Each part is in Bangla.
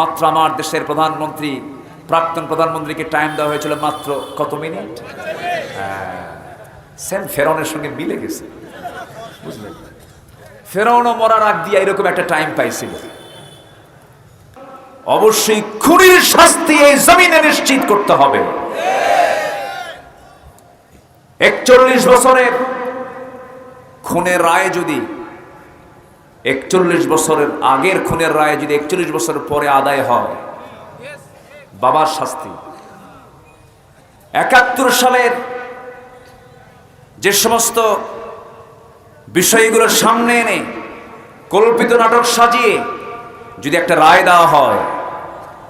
মাত্র আমার দেশের প্রধানমন্ত্রী, প্রাক্তন প্রধানমন্ত্রীকে টাইম দেওয়া হয়েছিল মাত্র কত মিনিট? সেম ফেরনের সঙ্গে মিলে গেছে। বুঝলেন? ফেরাউনও মরার আগ দিয়ে এরকম একটা টাইম পাইছিল। অবশ্যই খুনির শাস্তি এই জমিনে নিশ্চিত করতে হবে। একচল্লিশ বছরের খুনের রায় যদি একচল্লিশ বছরের আগের খুনের রায় যদি একচল্লিশ বছর পরে আদায় হয়, বাবার শাস্তি। একাত্তর সালের যে সমস্ত বিষয়গুলো সামনে এনে কল্পিত নাটক সাজিয়ে যদি একটা রায় দেওয়া হয়,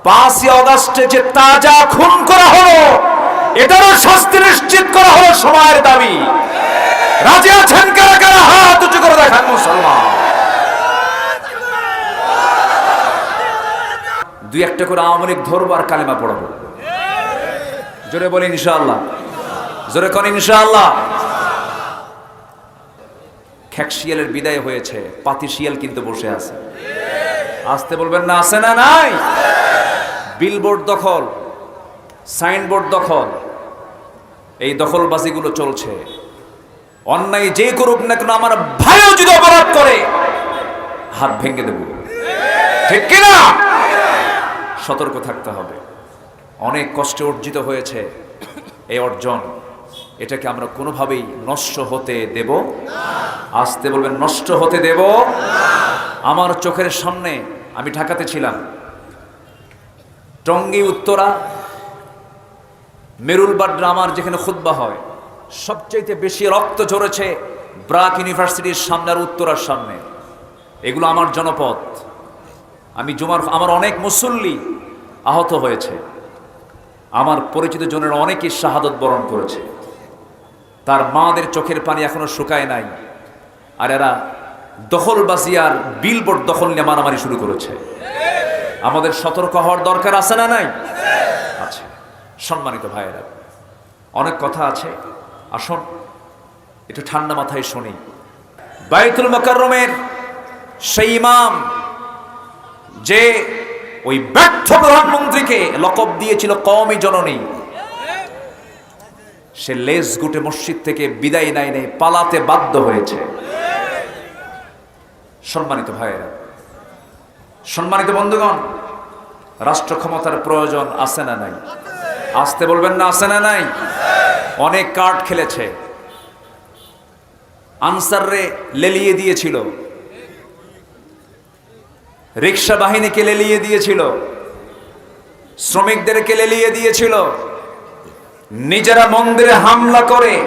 পাঁচই অগাস্টে যে তাজা খুন করা হলো, এটারও শাস্তি নিশ্চিত করা হলো সময়ের দাবি। রাজি আছেন কারা কারা? হাত উঁচু করে দেখান মুসলমান। দুই একটা করে আওয়ামী লীগ ধরবো আর কালেমা পড়াবো। জোরে বলি ইনশাআল্লাহ। জোরে কন ইনশাআল্লাহ। খ্যাকশিয়ালের বিদায় হয়েছে, পাতি শিয়াল কিন্তু বসে আছে। আসতে বলবেন না, আছে না নাই? বিলবোর্ড দখল, সাইনবোর্ড দখল, এই দখলবাজিগুলো চলছে। অন্যায় যে করুক না কেন আমার ভাইও যদি অপরাধ করে, হাত ভেঙে দেব। ঠিক কিনা? সতর্ক থাকতে হবে। অনেক কষ্টে অর্জিত হয়েছে এই অর্জন। এটাকে আমরা কোনোভাবেই নষ্ট হতে দেব আসতে বলবেন, নষ্ট হতে দেব আমার চোখের সামনে আমি ঢাকাতে ছিলাম। টঙ্গী, উত্তরা, মেরুলবাড্রা আমার যেখানে খুদ্া হয়, সবচাইতে বেশি রক্ত ঝরেছে ব্রাক ইউনিভার্সিটির সামনে আর উত্তরার সামনে। এগুলো আমার জনপদ আমি জুমার, আমার অনেক মুসল্লি আহত হয়েছে। আমার পরিচিত জনের অনেকেই শাহাদত বরণ করেছে। তার মাদের চোখের পানি এখনও শুকায় নাই। আর এরা দখলবাজি আর বিলবোর্ড দখল নিয়ে মারামারি শুরু করেছে। আমাদের সতর্ক হওয়ার দরকার আছে না নাই? আছে। সম্মানিত ভাইয়েরা, অনেক কথা আছে। আসুন, একটু ঠান্ডা মাথায় শুনি। বাইতুল মকাররমের সেই ইমাম যে ওই ব্যর্থ প্রধানমন্ত্রীকে লকব দিয়েছিল কমই জননী, সে লেজ গুটে মসজিদ থেকে বিদায় নাই নেই, পালাতে বাধ্য হয়েছে। সম্মানিত ভাইয়েরা, সম্মানিত বন্ধুগণ, রাষ্ট্র ক্ষমতার প্রয়োজন আছে না নাই? আসতে বলবেন না আছে না নাই? অনেক কার্ড খেলেছে। আনসাররে লেলিয়ে দিয়েছিল। রিক্সা বাহিনীকে লেলিয়ে দিয়েছিল? শ্রমিকদেরকে লেলিয়ে দিয়েছিল? নিজেরা মন্দিরে হামলা করে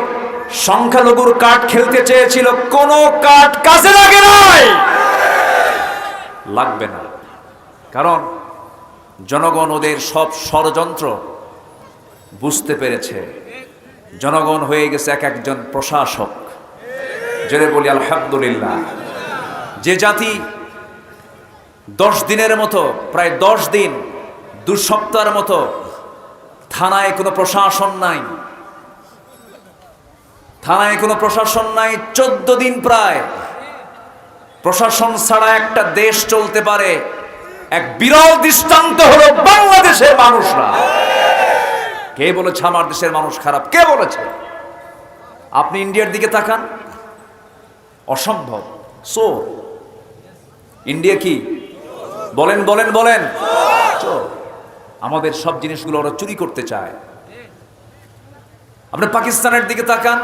সংখ্যালঘুর কাঠ খেলতে চেয়েছিল, কোন কাঠ কাজে লাগে নাই! লাগবে না। কারণ জনগণ ওদের সব ষড়যন্ত্র বুঝতে পেরেছে। জনগণ হয়ে গেছে এক একজন প্রশাসক। জেনে বলি, আলহামদুলিল্লাহ। যে জাতি দশ দিনের মতো, প্রায় দশ দিন, দু সপ্তাহের মতো থানায় কোনো প্রশাসন নাই। থানায় কোনো প্রশাসন নাই, চোদ্দ দিন প্রায়। প্রশাসন ছাড়া একটা দেশ চলতে পারে, এক বিরল দৃষ্টান্ত হলো বাংলাদেশের মানুষরা। কে বলেছে আমার দেশের মানুষ খারাপ? কে বলেছে? আপনি ইন্ডিয়ার দিকে তাকান। অসম্ভব। সো ইন্ডিয়া কি? বলেন বলেন বলেন। আমাদের সব জিনিসগুলো ওরা চুরি করতে চায়। আপনি পাকিস্তানের দিকে তাকান,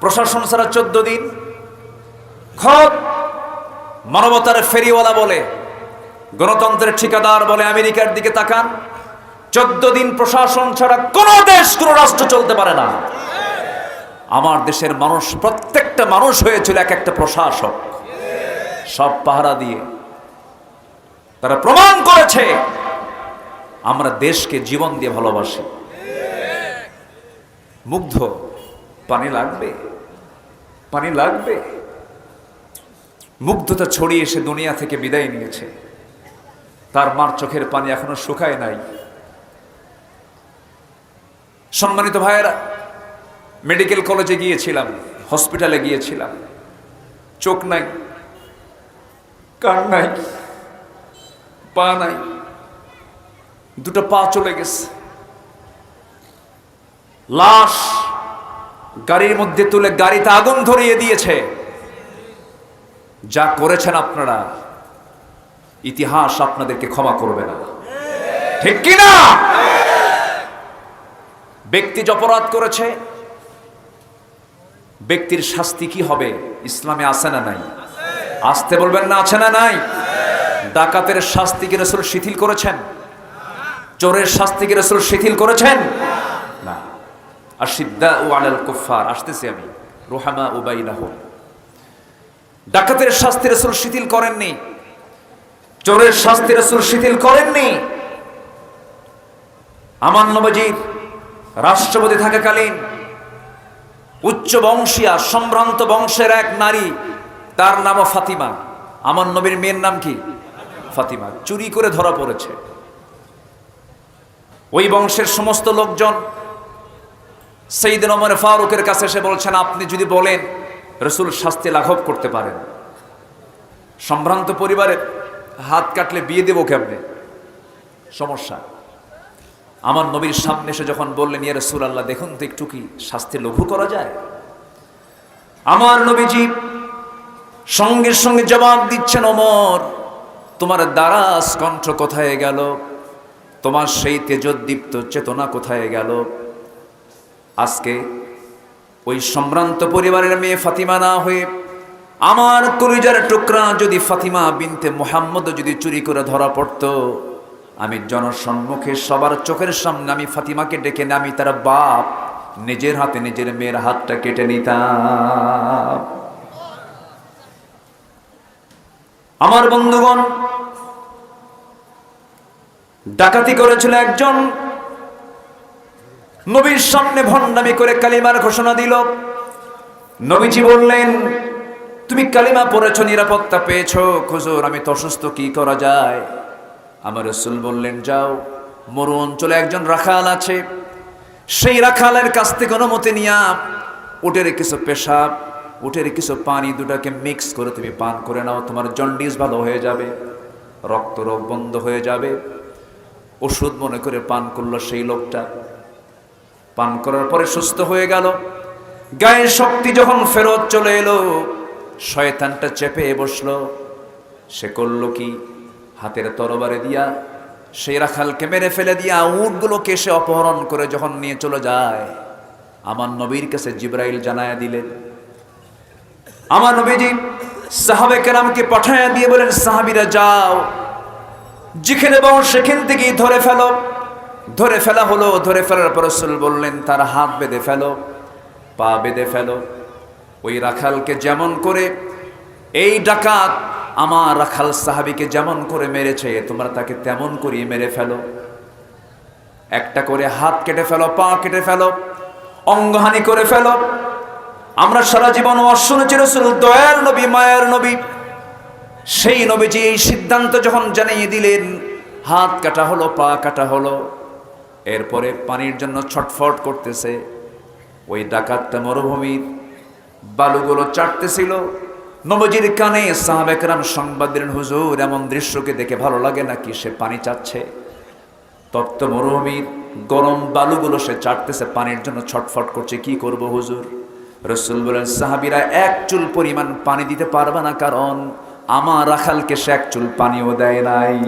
প্রশাসন ছাড়া চোদ্দ দিন। খত মানবতার ফেরিওয়ালা বলে, গণতন্ত্রের ঠিকাদার বলে আমেরিকার দিকে তাকান। চোদ্দ দিন প্রশাসন ছাড়া কোন দেশ, কোন রাষ্ট্র চলতে পারে না। আমার দেশের মানুষ, প্রত্যেকটা মানুষ হয়েছিল এক একটা প্রশাসক। সব পাহারা দিয়ে তারা প্রমাণ করেছে, আমরা দেশকে জীবন দিয়ে ভালোবাসি। মুগ্ধ, পানি লাগবে পানি লাগবে। মুগ্ধতা ছড়িয়ে এসে দুনিয়া থেকে বিদায় নিয়েছে। তার মার চোখের পানি এখনও শুকায় নাই। সম্মানিত ভাইয়েরা, মেডিকেল কলেজে গিয়েছিলাম, হসপিটালে গিয়েছিলাম। চোখ নাই, কান নাই। পা নাই দুটো পা চলে গেছে। লাশ গাড়ির মধ্যে তুলে গাড়িতে আগুন ধরিয়ে দিয়েছে। যা করেছেন আপনারা, ইতিহাস আপনাদেরকে ক্ষমা করবে না। ঠিক কি না ব্যক্তি অপরাধ করেছে, ব্যক্তির শাস্তি কি হবে? ইসলামে আছে না নাই? আসতে বলবেন না, আছে না নাই? ডাকাতের শাস্তি কি রসুল শিথিল করেছেন? চোরের শাস্তি কি রসুল শিথিল করেছেন? না। আর সিদ্ধা ও আলাল কুফার আসতেছি আমি। রোহামা উবাইনাহ ডাকাতের শাস্তি রসুল শিথিল করেননি। চোরের শাস্তি রসুল শিথিল করেননি। আমার নবজির রাষ্ট্রপতি থাকাকালীন উচ্চ বংশীয়া, সম্ভ্রান্ত বংশের এক নারী, তার নামও ফাতিমা। আমার নবীর মেয়ের নাম কি? ফাতিমা চুরি করে ধরা পড়েছে। ওই বংশের সমস্ত লোকজন সেইদিন ওমর ফারুকের কাছে এসে বলছেন, আপনি যদি বলেন, রসুল শাস্তি লাঘব করতে পারেন। সম্ভ্রান্ত পরিবারের হাত কাটলে বিয়ে দেবো কেমনে? সমস্যা। আমার নবীর সামনে এসে যখন বললেন ইয়ে রসুল আল্লাহ দেখুন তো একটু কি শাস্তি লঘু করা যায়? আমার নবীজি সঙ্গে সঙ্গে জবাব দিচ্ছেন অমর তোমার দারাস কণ্ঠ কোথায় গেল? তোমার সেই তেজোদ্দীপ্ত চেতনা কোথায় গেল? আজকে ওই সম্ভ্রান্ত পরিবারের মেয়ে ফাতিমা না হয়ে আমার কলিজার টুকরা যদি ফাতিমা বিনতে মোহাম্মদ যদি চুরি করে ধরা পড়তো, আমি জনসম্মুখে সবার চোখের সামনে আমি ফাতিমাকে ডেকে নামি তার বাপ, নিজের হাতে নিজের মেয়ের হাতটা কেটে নিতাম। আমার বন্ধুগণ, ডাকাতি করেছিল একজন। নবীর সামনে ভণ্ডামি করে কালিমার ঘোষণা দিল। নবীজি বললেন, তুমি কালিমা পড়েছ, নিরাপত্তা পেয়েছ। খুজুর আমি তো অসুস্থ, কি করা যায়? আমার রসুল বললেন, যাও, মরু অঞ্চলে একজন রাখাল আছে। সেই রাখালের কাছ থেকে অনুমতি নিয়া উটের কিছু পেশাব উটের কিছু পানি দুটাকে মিক্স করে তুমি পান করে নাও, তোমার জন্ডিস ভালো হয়ে যাবে, রক্ত রোগ বন্ধ হয়ে যাবে। ওষুধ মনে করে পান করল সেই লোকটা। পান করার পরে সুস্থ হয়ে গেল। গায়ের শক্তি যখন ফেরত চলে এলো, শয়তানটা চেপে বসল। সে করল কি? হাতের তরবারে দিয়া, সেই রাখালকে মেরে ফেলে দিয়া উটগুলোকে সে অপহরণ করে যখন নিয়ে চলে যায়। আমার নবীর কাছে জিব্রাইল জানায়া দিলেন আমার নবীজি সাহাবে কেরামকে পাঠায়া দিয়ে বলেন, সাহাবিরা, যাও। যেখানে পাও সেখান থেকেই ধরে ফেলো। ধরে ফেলা হলো, ধরে ফেলার পর বললেন, তার হাত বেঁধে ফেলো, পা বেঁধে ফেলো। ওই রাখালকে যেমন করে, এই ডাকাত আমার রাখাল সাহাবিকে যেমন করে মেরেছে, তোমরা তাকে তেমন করিয়ে মেরে ফেলো। একটা করে হাত কেটে ফেলো, পা কেটে ফেলো, অঙ্গহানি করে ফেলো আমরা সারা জীবন অশুনেছি রসুল দয়ার নবী, মায়ের নবী। সেই নবীজি এই সিদ্ধান্ত যখন জানিয়ে দিলেন, হাত কাটা হলো, পা কাটা হলো, এরপরে পানির জন্য ছটফট করতেছে। ওই ডাকাতটা মরুভূমির বালুগুলো চাটতেছিল নবজির কানে সাহাবেকরাম সংবাদ দিলেন, হুজুর, এমন দৃশ্যকে দেখে ভালো লাগে নাকি? সে পানি চাচ্ছে। তপ্ত মরুভূমির গরম বালুগুলো সে চাটতেছে, পানির জন্য ছটফট করছে। কি করব হুজুর? রসুল বলেন, সাহাবিরা এক চুল পরিমাণ পানি দিতে পারবে না, কারণ আমার রাখালকে সে এক চুল পানিও দেয় নাই।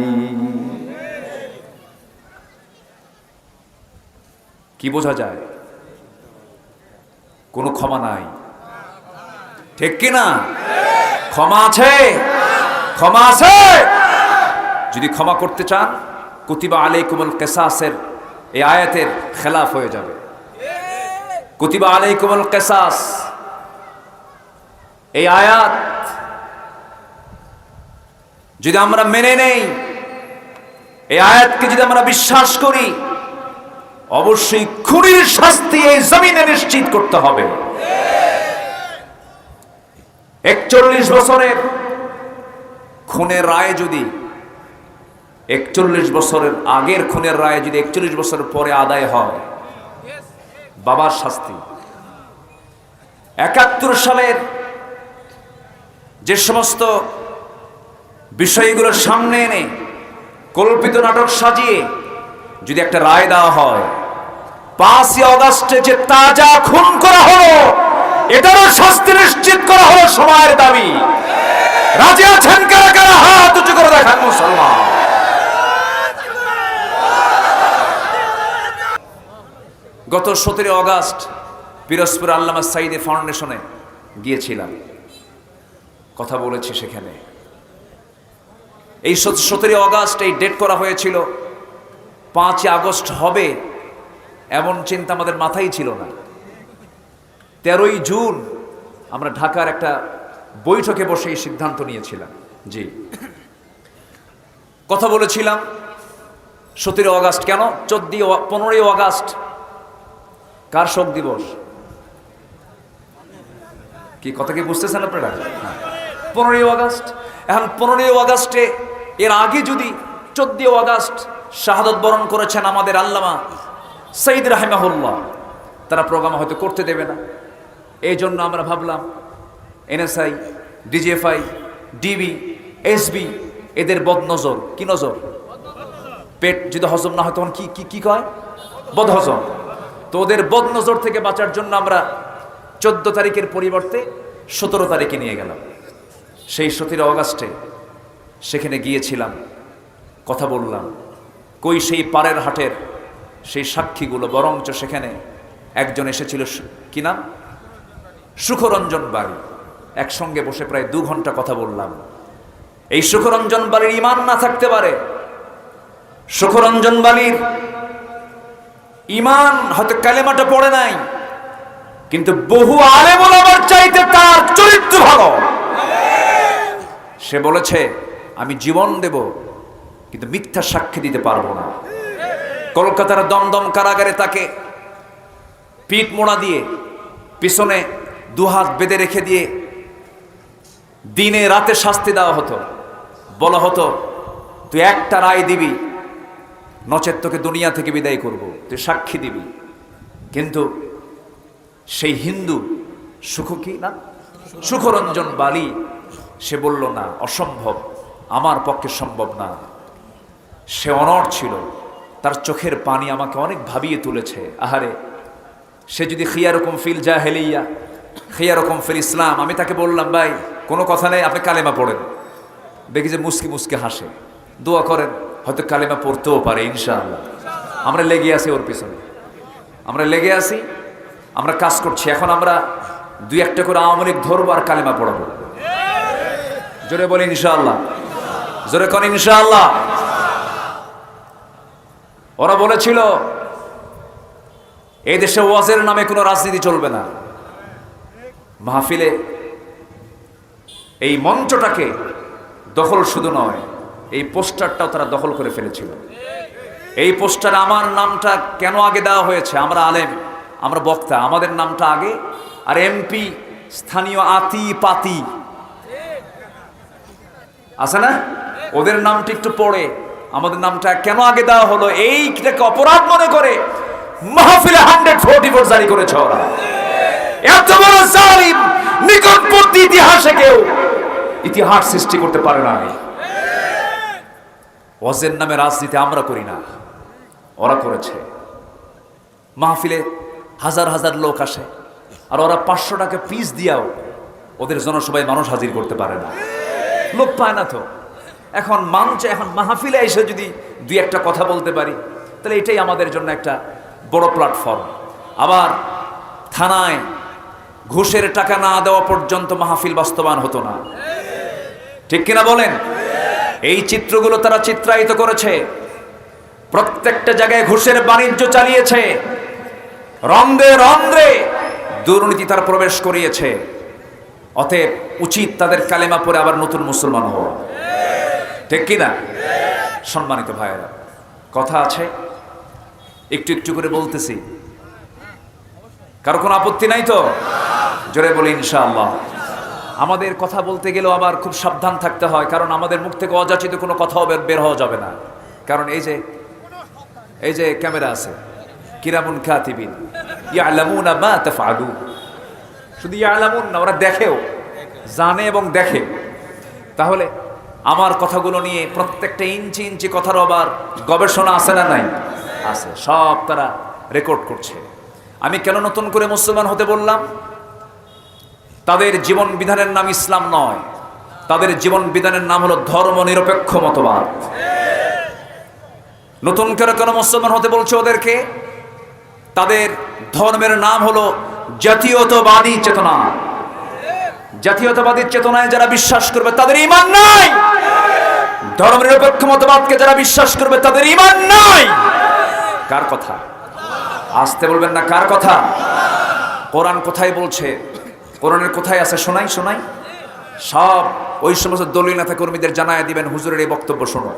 কি বোঝা যায়? কোনো ক্ষমা নাই। ঠিক কি না? ক্ষমা আছে? ক্ষমা আছে? যদি ক্ষমা করতে চান, কুতিবা আলাইকুমুল কেসাসের এই আয়াতের খেলাফ হয়ে যাবে। কুতিবা আলাইকুমুল কেসাস। এই আয়াত যদি আমরা মেনে নেই, এই আয়াতকে যদি আমরা বিশ্বাস করি, অবশ্যই খুনির শাস্তি এই জমিনে নিশ্চিত করতে হবে। একচল্লিশ বছরের খুনের রায় যদি, একচল্লিশ বছরের আগের খুনের রায় যদি একচল্লিশ বছর পরে আদায় হয় বাবার শাস্তি। একাত্তর সালের যে সমস্ত বিষয়গুলো সামনে এনে কল্পিত নাটক সাজিয়ে যদি একটা রায় দেওয়া হয়, পাঁচই অগাস্টে যে তাজা খুন করা হলো, এটারও শাস্তি নিশ্চিত করা হলো সময়ের দাবি। রাজি আছেন কারা কারা হাত উঁচু করে দেখান মুসলমান সতেরো অগাস্ট পিরোজপুর আল্লামা সাইদে ফাউন্ডেশনে গিয়েছিলাম। কথা বলেছি সেখানে। এই সতেরো অগাস্ট এই ডেট করা হয়েছিল। পাঁচই আগস্ট হবে এমন চিন্তা আমাদের মাথায় ছিল না। তেরোই জুন আমরা ঢাকার একটা বৈঠকে বসে এই সিদ্ধান্ত নিয়েছিলাম। জি। কথা বলেছিলাম সতেরো অগাস্ট কেন? চোদ্দই পনেরোই আগস্ট কার শোক দিবস? কি কথা কি বুঝতেছেন আপনারা? পনেরোই আগস্ট। এখন পনেরোই আগস্টে এর আগে যদি চোদ্দই আগস্ট শাহাদত বরণ করেছেন আমাদের আল্লামা সঈদ রাহেমাহুল্লাহ, তারা প্রোগ্রাম হয়তো করতে দেবে না। এই জন্য আমরা ভাবলাম এনএসআই, ডিজিএফআই, ডিবি, এসবি, এদের বদনজর। কি নজর? পেট যদি হজম না হয় তখন কি কি কি কয়? বদহজম। তো ওদের বদনজর থেকে বাঁচার জন্য আমরা চোদ্দ তারিখের পরিবর্তে সতেরো তারিখে নিয়ে গেলাম। সেই সতেরো অগাস্টে সেখানে গিয়েছিলাম, কথা বললাম। কই সেই পাড়ের হাটের সেই সাক্ষীগুলো, বরঞ্চ সেখানে একজন এসেছিল কি নাম? সুখরঞ্জন বাড়ি। একসঙ্গে বসে প্রায় দু ঘণ্টা কথা বললাম। এই সুখরঞ্জন বাড়ির ইমান না থাকতে পারে। সুখরঞ্জন বালির ইমান হয়তো কালেমাটা পড়ে নাই, কিন্তু বহু আলেমুল আমার চাইতে তার চরিত্র ভালো। সে বলেছে, আমি জীবন দেব, কিন্তু মিথ্যা সাক্ষী দিতে পারব না। কলকাতার দমদম কারাগারে তাকে পিঠ মোড়া দিয়ে পিছনে দুহাত বেঁধে রেখে দিয়ে দিনে রাতে শাস্তি দেওয়া হতো। বলা হতো, তুই একটা রায় দিবি নচেত তোকে দুনিয়া থেকে বিদায় করব, তুই সাক্ষী দিবি। কিন্তু সেই হিন্দু সুখ কি না? সুখরঞ্জন বালি, সে বলল, না, অসম্ভব, আমার পক্ষে সম্ভব না। সে অনড় ছিল, তার চোখের পানি আমাকে অনেক ভাবিয়ে তুলেছে। আহারে, সে যদি খিয়ারকম ফিল যা হেলিয়া খিয়ারকম ফিল ইসলাম, আমি তাকে বললাম, ভাই, কোনো কথা নেই, আপনি কালেমা পড়েন। দেখি যে মুসকি মুসকি হাসে। দোয়া করেন হয়তো কালেমা পড়তেও পারে, ইনশাআল্লাহ। আমরা লেগে আছি ওর পিছনে। আমরা লেগে আছি, আমরা কাজ করছি। এখন আমরা দুই একটা করে আওয়ামী লীগ ধরবো আর কালেমা পড়াবো। জোরে বলি ইনশাআল্লাহ। জোরে কন ইনশাআল্লাহ। ওরা বলেছিল, এই দেশে ওয়াজের নামে কোনো রাজনীতি চলবে না। মাহফিলে এই মঞ্চটাকে দখল শুধু নয় এই পোস্টারটাও তারা দখল করে ফেলেছিল। এই পোস্টার আমার নামটা কেন আগে দেওয়া হয়েছে? আমরা আলেম, আমরা বক্তা, আমাদের নামটা আগে। আর এমপি, স্থানীয় আতি পাতি আছে না? ওদের নামটা একটু পড়ে। আমাদের নামটা কেন আগে দেওয়া হলো? এইটাকে অপরাধ মনে করে মাহফিলে হান্ড্রেড ফোর্টি ফোর জারি করেছে ওরা। এত বড় জালিম, নিকটবর্তী ইতিহাসে কেউ ইতিহাস সৃষ্টি করতে পারে না ওয়াজের নামে রাজনীতি আমরা করি না। ওরা করেছে। মাহফিলে হাজার হাজার লোক আসে। আর ওরা পাঁচশো টাকা পিস দিয়াও ওদের জনসভায় মানুষ হাজির করতে পারে না। লোক পায় না তো। এখন মানুষ এখন মাহফিলে এসে যদি দুই একটা কথা বলতে পারি, তাহলে এটাই আমাদের জন্য একটা বড় প্ল্যাটফর্ম আবার থানায় ঘুষের টাকা না দেওয়া পর্যন্ত মাহফিল বাস্তবায়ন হতো না। ঠিক কিনা বলেন? এই চিত্রগুলো তারা চিত্রায়িত করেছে। প্রত্যেকটা জায়গায় ঘুষের বাণিজ্য চালিয়েছে। রন্ধ্রে রন্ধ্রে দুর্নীতি তার প্রবেশ করিয়েছে। অতএব উচিত তাদের কালেমা পরে আবার নতুন মুসলমান হওয়া। ঠিক কিনা সম্মানিত ভাইয়েরা, কথা আছে? একটু একটু করে বলতেছি। কারও কোনো আপত্তি নাই তো? জোরে বলি ইনশাআল্লাহ। আমাদের কথা বলতে গেলেও আবার খুব সাবধান থাকতে হয়, কারণ আমাদের মুখ থেকে অযাচিত কোনো কথাও বের- হওয়া যাবে না। কারণ এই যে এই যে ক্যামেরা আছে, কিরামুন কাতিবিন ইয়ালামুনা শুধু ইয়ালামুন না, ওরা দেখেও, জানে এবং দেখে। তাহলে আমার কথাগুলো নিয়ে প্রত্যেকটা ইঞ্চি ইঞ্চি কথার আবার গবেষণা আছে না নাই? আছে, সব তারা রেকর্ড করছে। আমি কেন নতুন করে মুসলমান হতে বললাম? তাদের জীবন বিধানের নাম ইসলাম নয়। তাদের জীবন বিধানের নাম হলো ধর্ম নিরপেক্ষ মতবাদ। নতুন করে কেন মুসলমান হতে বলছে ওদেরকে, তাদের ধর্মের নাম হলো জাতীয়তাবাদী চেতনা। জাতীয়তাবাদী চেতনায় যারা বিশ্বাস করবে, তাদের ইমান নাই। ধর্ম নিরপেক্ষ মতবাদকে যারা বিশ্বাস করবে, তাদের ইমান নাই। কার কথা? আসতে বলবেন না, কার কথা? কোরআন কোথায় বলছে? কোরআনের কোথায় আছে শোনাই শোনাই সব ওই সমস্ত দলীয় নেতা কর্মীদের জানায় দিবেন হুজুরের এই বক্তব্য শোনো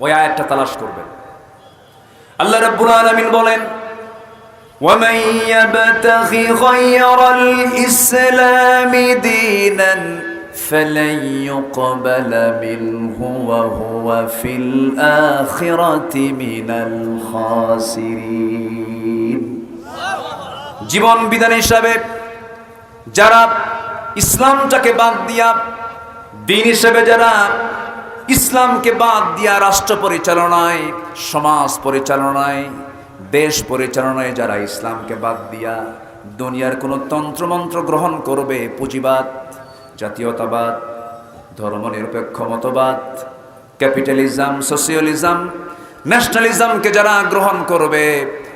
ওই আয়াতটা তালাশ করবেন আল্লাহ রাব্বুল আলামিন বলেন ومن يبتغ غير الإسلام دينا فلن يقبل منه وهو في الآخرة من الخاسرين জীবন বিধান হিসাবে যারা ইসলামটাকে বাদ দিয়া, দিন হিসেবে যারা ইসলামকে বাদ দিয়া রাষ্ট্র পরিচালনায়, সমাজ পরিচালনায়, দেশ পরিচালনায় যারা ইসলামকে বাদ দিয়া দুনিয়ার কোনো তন্ত্রমন্ত্র গ্রহণ করবে, পুঁজিবাদ, জাতীয়তাবাদ, ধর্মনিরপেক্ষ মতবাদ, ক্যাপিটালিজম সোশিয়ালিজম ন্যাশনালিজমকে যারা গ্রহণ করবে,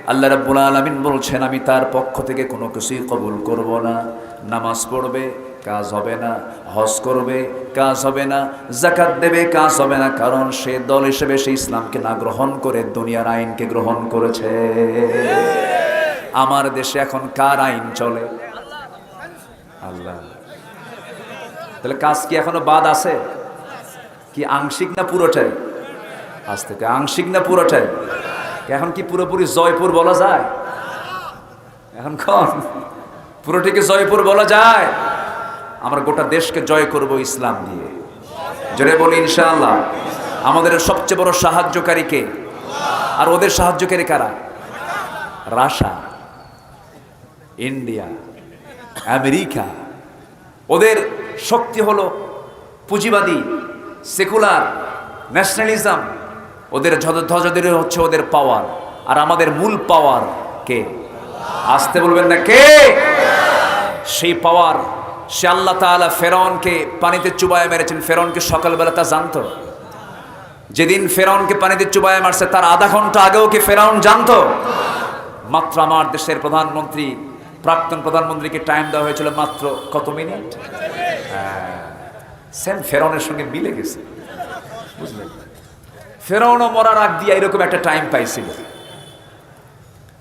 আল্লাহ রাব্বুল আলামিন বলছেন, আমি তার পক্ষ থেকে কোনো কিছুই কবুল করব না। নামাজ পড়বে, কাজ হবে না, হজ করবে, কাজ হবে না জাকাত দেবে, কাজ হবে না, কারণ সে দল হিসেবে সে ইসলামকে না গ্রহণ করে, দুনিয়ার আইনকে গ্রহণ করেছে। আমার দেশে এখন কার আইন চলে? আল্লাহ। তাহলে কাজ কি এখনও বাদ আছে? কি আংশিক না পুরোটাই? আজ থেকে আংশিক না পুরোটাই? এখন কি পুরোপুরি জয়পুর বলা যায়? এখন কন? পুরোটিকে জয়পুর বলা যায়। আমরা গোটা দেশকে জয় করব ইসলাম দিয়ে। জোরে বলি ইনশাআল্লাহ। আমাদের সবচেয়ে বড় সাহায্যকারী কে? আর ওদের সাহায্যকারী কারা? Russia, India, America. ওদের শক্তি হলো পুঁজিবাদী, সেকুলার, ন্যাশনালিজম। ওদের ধ্বজাদের হচ্ছে ওদের পাওয়ার। আর আমাদের মূল পাওয়ার কে? আসতে বলবেন না কে? সেই পাওয়ার, সে আল্লাহ তাআলা ফেরনকে পানিতে চুবায় মেরেছেন। ফেরনকে সকালবেলা তা জানতো? যেদিন ফেরাউনকে পানিতে চুবায় মারছে, তার আধা ঘণ্টা আগেও কি ফেরাউন জানতো? মাত্র আমার দেশের প্রধানমন্ত্রী, প্রাক্তন প্রধানমন্ত্রীকে টাইম দেওয়া হয়েছিল মাত্র কত মিনিট? সেম ফেরাউনের সঙ্গে মিলে গেছে। বুঝলেন? ফেরাউনও মরার আগ দিয়ে এরকম একটা টাইম পাইছিল।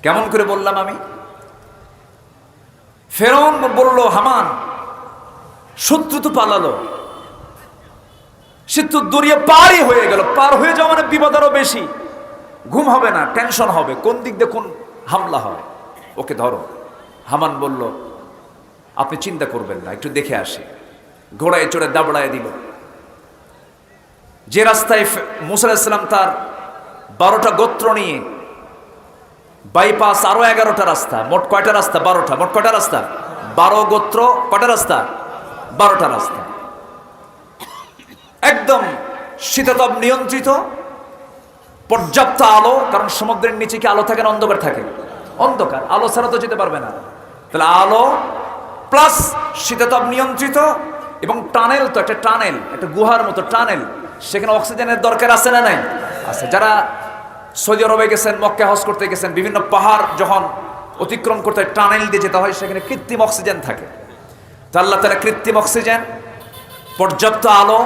কেমন করে বললাম আমি? ফেরাউন বলল, হামান, শত্রু তো পালালো। সে তো দরিয়া পারই হয়ে গেল। পার হয়ে যাওয়া মানে বিপদ আরও বেশি। ঘুম হবে না, টেনশন হবে। কোন দিক দিয়ে কোন হামলা হয়? ওকে ধরো। হামান বলল, আপনি চিন্তা করবেন না, একটু দেখে আসি। ঘোড়ায় চড়ে দাবড়ায় দিল। যে রাস্তায় মুসা ইসলাম তার বারোটা গোত্র নিয়ে বাইপাস আরও এগারোটা রাস্তা, মোট কয়টা রাস্তা? বারোটা। মোট কয়টা রাস্তা? বারো গোত্র, কয়টা রাস্তা? বারোটা রাস্তা। একদম শীততাপ নিয়ন্ত্রিত, পর্যাপ্ত আলো, কারণ সমুদ্রের নিচে কি আলো থাকে না অন্ধকার থাকে? অন্ধকার। আলো ছাড়া তো যেতে পারবে না। তাহলে আলো প্লাস শীততাপ নিয়ন্ত্রিত এবং টানেল তো একটা টানেল, একটা গুহার মতো টানেল। সেখানে অক্সিজেনের দরকার আছে না নাই? আছে। যারা সৌদি আরবে গেছেন মক্কা হজ করতে গেছেন বিভিন্ন পাহাড় যখন অতিক্রম করতে হয়, টানেল দিয়ে যেতে হয় সেখানে কৃত্রিম অক্সিজেন থাকে। তো আল্লাহ তারা কৃত্রিম অক্সিজেন পর্যাপ্ত আলো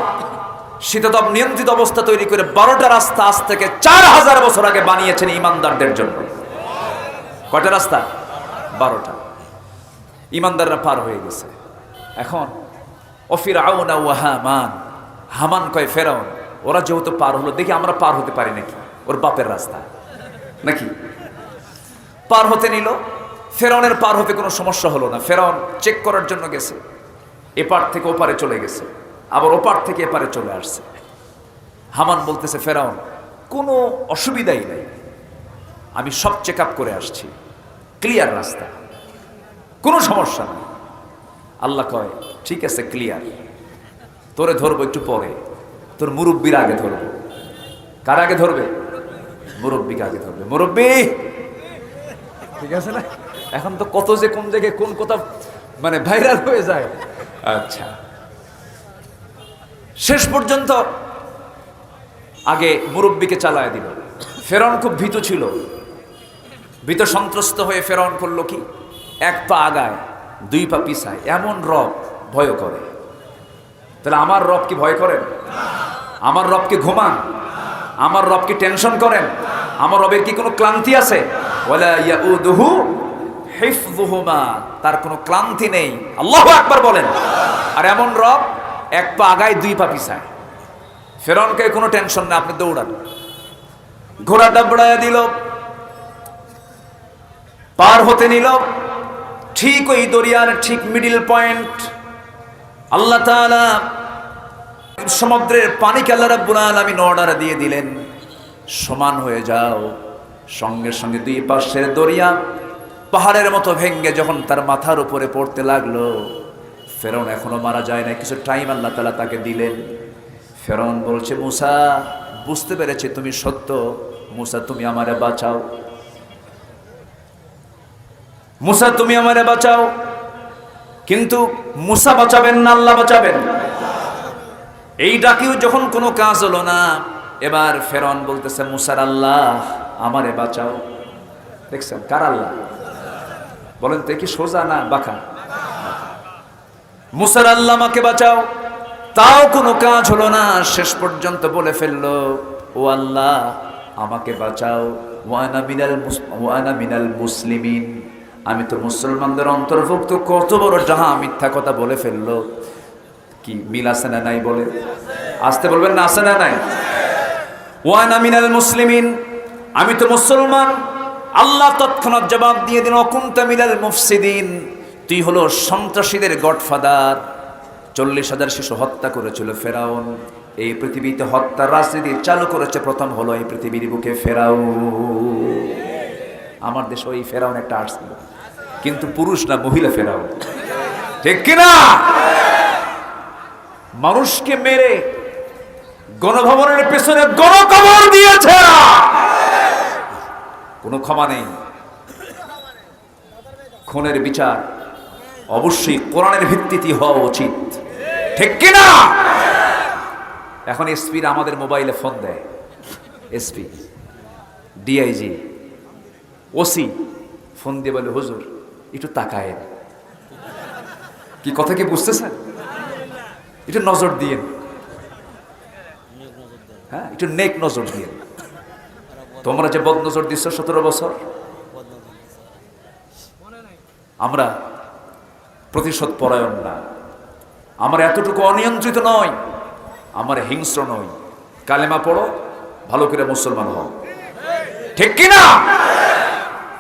শীততাপ নিয়ন্ত্রিত অবস্থা তৈরি করে বারোটা রাস্তা আজ থেকে চার হাজার বছর আগে বানিয়েছেন ইমানদারদের জন্য। কয়টা রাস্তা? বারোটা। ইমানদাররা পার হয়ে গেছে। এখন অফির আউনা ও হামান হামান কয় ফেরাউন ওরা যেহেতু পার হলো দেখি আমরা পার হতে পারি নাকি? ওর বাপের রাস্তা। নাকি? পার হতে নিল। ফেরাউনের পার হতে কোনো সমস্যা হলো না। ফেরাউন চেক করার জন্য গেছে। এপার থেকে ওপারে চলে গেছে। আবার ওপার থেকে এপারে চলে আসছে। হামান বলতেছে, ফেরাউন, কোনো অসুবিধাই নাই। আমি সব চেক আপ করে আসছি। ক্লিয়ার রাস্তা। কোনো সমস্যা নেই। আল্লাহ কয়, ঠিক আছে ক্লিয়ার তোরে ধরবো একটু পরে। তোর মুরব্বীর আগে ধরবো। কার আগে ধরবে? মুরব্বীকে আগে ধরবে। মুরব্বী! ঠিক আছে না? এখন তো কত যে কোন জায়গায় কোন কথা মানে ভাইরাল হয়ে যায়। আচ্ছা। শেষ পর্যন্ত আগে মুরব্বীকে চালায় দিল। ফেরন খুব ভীত ছিল। ভীত সন্ত্রস্ত হয়ে ফেরন করল কি? এক পা আগায় দুই পা পিছায়। এমন রব ভয় করে। তাহলে আমার রব কি ভয় করেন? আমার রবকে ঘুমান? আমার রবকে টেনশন করেন? আমার রবের কি কোনো ক্লান্তি আছে? তার কোনো ক্লান্তি নেই। আল্লাহ একবার বলেন। আর এমন রব এক পা আগায় দুই পা পিছায়। ফেরনকে কোনো টেনশন না আপনি দৌড়ান। ঘোড়া ডাবড়ায় দিল। পার হতে নিল। ঠিক ওই দরিয়ার ঠিক মিডিল পয়েন্ট আল্লাহ সমুদ্রের পানিকে আল্লাহ রাব্বুল আলামিন অর্ডার দিয়ে দিলেন। সমান হয়ে যাও। সঙ্গে সঙ্গে দুই পাশের দরিয়া পাহাড়ের মতো ভেঙ্গে যখন তার মাথার উপরে পড়তে লাগল, ফেরন এখনও মারা যায় না কিছু টাইম আল্লাহ তালা তাকে দিলেন। ফেরন বলছে, মুসা, বুঝতে পেরেছি তুমি সত্য। মুসা, তুমি আমারে বাঁচাও। মুসা, তুমি আমারে বাঁচাও। কিন্তু মুসা বাঁচাবেন না, আল্লাহ বাঁচাবেন। এই ডাকিও যখন কোনো কাজ হলো না এবার ফেরন বলতেছে, মুসার আল্লাহ, আমারে বাঁচাও। দেখছেন, কার আল্লাহ? বলেন তো কি সোজা না বাঁকা? মুসার আল্লাহ আমাকে বাঁচাও। তাও কোনো কাজ হলো না। শেষ পর্যন্ত বলে ফেলল, ও আল্লাহ, আমাকে বাঁচাও। ওয়ানা মিনাল ওয়ানা মিনাল মুসলিমিন। আমি তো মুসলমানদের অন্তর্ভুক্ত, কত বড় ডাহা মিথ্যা কথা বলে ফেলল। কি, মিল আছে না নাই? বলে। আসতে বলবেন না, আছে না নাই? ওয়ানা মুসলিমিন। আমি তো মুসলমান। আল্লাহ তৎক্ষণাৎ জবাব দিয়ে দিন অকুন্তা মিনাল মুফসিদিন। তুই হলো সন্ত্রাসীদের গডফাদার। চল্লিশ হাজার শিশু হত্যা করেছিল ফেরাউন। এই পৃথিবীতে হত্যার রাজনীতি চালু করেছে, প্রথম হলো এই পৃথিবীর বুকে ফেরাউ আমার দেশে ওই ফেরাউন একটা আর্টস ছিল কিন্তু পুরুষ না, মহিলা ফেরাউন। ঠিক কিনা? মানুষকে মেরে গণভবনের পেছনে গণকবর দিয়েছে কোনো ক্ষমা নেই। খুনের বিচার অবশ্যই কোরআনের ভিত্তিতে হওয়া উচিত। ঠিক কিনা? এখন এসপির আমাদের মোবাইলে ফোন দেয়। এসপি, ডিআইজি, ওসি ফোন দিয়ে বলে, হুজুর, একটু তাকায় কি কথা কি বুঝতেছেন? একটু নজর দিয়ে হ্যাঁ একটু নেক নজর দিয়ে। তোমরা যে বদ নজর দিচ্ছ সতেরো বছর, আমরা প্রতিশোধ পরায়ণ না। আমার এতটুকু অনিয়ন্ত্রিত নয়, আমার হিংস্র নয়। কালেমা পড়ো, ভালো করে মুসলমান হও। ঠিক কিনা?